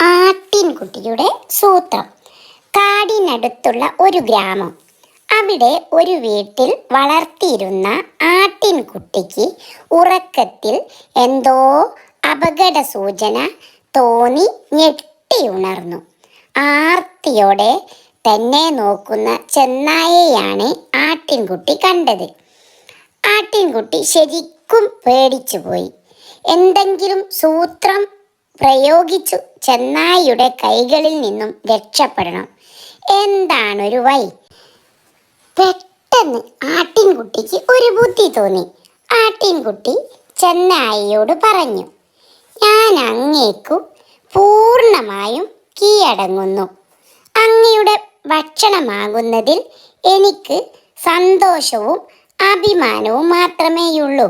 ആട്ടിൻകുട്ടിയുടെ സൂത്രം. കാടിനടുത്തുള്ള ഒരു ഗ്രാമം. അവിടെ ഒരു വീട്ടിൽ വളർത്തിയിരുന്ന ആട്ടിൻകുട്ടിക്ക് ഉറക്കത്തിൽ എന്തോ അപകട സൂചന തോന്നി ഞെട്ടിയുണർന്നു. ആർത്തിയോടെ തന്നെ നോക്കുന്ന ചെന്നായയാണ് ആട്ടിൻകുട്ടി കണ്ടത്. ആട്ടിൻകുട്ടി ശരിക്കും പേടിച്ചുപോയി. എന്തെങ്കിലും സൂത്രം പ്രയോഗിച്ചു. ചെന്നായിയുടെ കൈകളിൽ നിന്നും രക്ഷപ്പെടണം. എന്താണൊരു വൈ പെട്ടെന്ന് ആട്ടിൻകുട്ടിക്ക് ഒരു ബുദ്ധി തോന്നി. ആട്ടിൻകുട്ടി ചെന്നായിയോട് പറഞ്ഞു ഞാൻ അങ്ങേക്കു പൂർണമായും കീഴടങ്ങുന്നു. അങ്ങയുടെ ഭക്ഷണമാകുന്നതിൽ എനിക്ക് സന്തോഷവും അഭിമാനവും മാത്രമേയുള്ളൂ.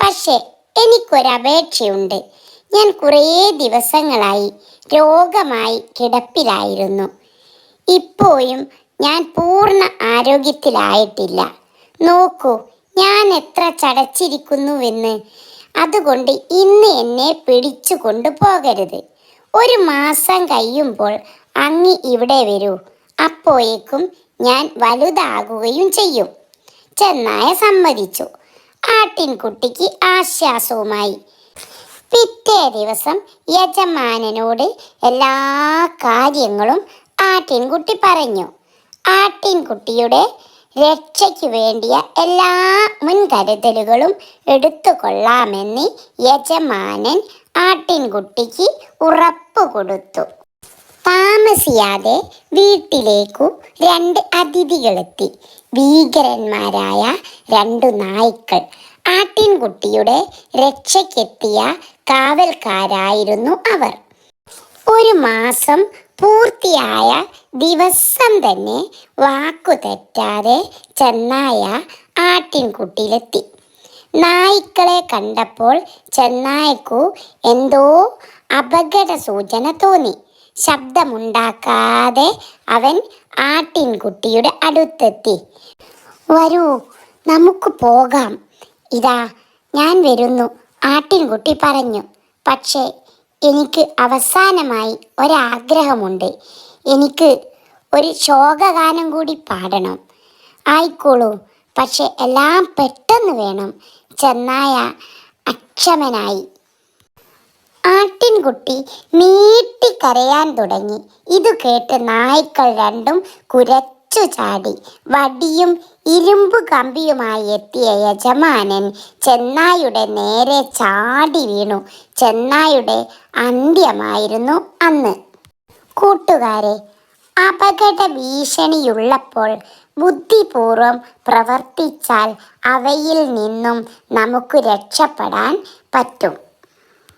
പക്ഷേ എനിക്കൊരപേക്ഷയുണ്ട്. ഞാൻ കുറേ ദിവസങ്ങളായി രോഗമായി കിടപ്പിലായിരുന്നു. ഇപ്പോഴും ഞാൻ പൂർണ ആരോഗ്യത്തിലായിട്ടില്ല. നോക്കൂ ഞാൻ എത്ര ചടച്ചിരിക്കുന്നുവെന്ന്. അതുകൊണ്ട് ഇന്ന് എന്നെ പിടിച്ചു കൊണ്ടുപോകരുത്. ഒരു മാസം കഴിയുമ്പോൾ അങ്ങി ഇവിടെ വരൂ. അപ്പോഴേക്കും ഞാൻ വലുതാകുകയും ചെയ്യും. ചെന്നായ സമ്മതിച്ചു. ആട്ടിൻകുട്ടിക്ക് ആശ്വാസവുമായി. പിറ്റേ ദിവസം യജമാനനോട് എല്ലാ കാര്യങ്ങളും ആട്ടിൻകുട്ടി പറഞ്ഞു. ആട്ടിൻകുട്ടിയുടെ രക്ഷയ്ക്ക് വേണ്ടിയ എല്ലാ മുൻകരുതലുകളും എടുത്തുകൊള്ളാമെന്ന് യജമാനൻ ആട്ടിൻകുട്ടിക്ക് ഉറപ്പ് കൊടുത്തു. താമസിയാതെ വീട്ടിലേക്കു രണ്ട് അതിഥികളെത്തി. ഭീകരന്മാരായ രണ്ടു നായ്ക്കൾ ആട്ടിൻകുട്ടിയുടെ രക്ഷയ്ക്കെത്തിയ കാവൽക്കാരായിരുന്നു അവർ. ഒരു മാസം പൂർത്തിയായ ദിവസം തന്നെ വാക്കു തെറ്റാതെ ചെന്നായ ആട്ടിൻകുട്ടിയിലെത്തി. നായ്ക്കളെ കണ്ടപ്പോൾ ചെന്നായക്കു എന്തോ അപകട സൂചന തോന്നി. ശബ്ദമുണ്ടാക്കാതെ അവൻ ആട്ടിൻകുട്ടിയുടെ അടുത്തെത്തി. വരൂ നമുക്ക് പോകാം. ഇതാ ഞാൻ വരുന്നു. ആട്ടിൻകുട്ടി പറഞ്ഞു പക്ഷേ എനിക്ക് അവസാനമായി ഒരാഗ്രഹമുണ്ട്. എനിക്ക് ഒരു ശോകഗാനം കൂടി പാടണം. ആയിക്കോളൂ. പക്ഷെ എല്ലാം പെട്ടെന്ന് വേണം ചെന്നായ അക്ഷമനായി. ആട്ടിൻകുട്ടി നീട്ടിക്കരയാൻ തുടങ്ങി. ഇത് കേട്ട് നായ്ക്കൾ രണ്ടും കുരച്ചു ചാടി വടിയും ഇരുമ്പു കമ്പിയുമായി എത്തിയ യജമാനൻ ചെന്നായുടെ നേരെ ചാടി വീണു. ചെന്നായുടെ അന്ത്യമായിരുന്നു അന്ന്. കൂട്ടുകാരെ അപകട ഭീഷണിയുള്ളപ്പോൾ ബുദ്ധിപൂർവം പ്രവർത്തിച്ചാൽ അവയിൽ നിന്നും നമുക്ക് രക്ഷപ്പെടാൻ പറ്റും.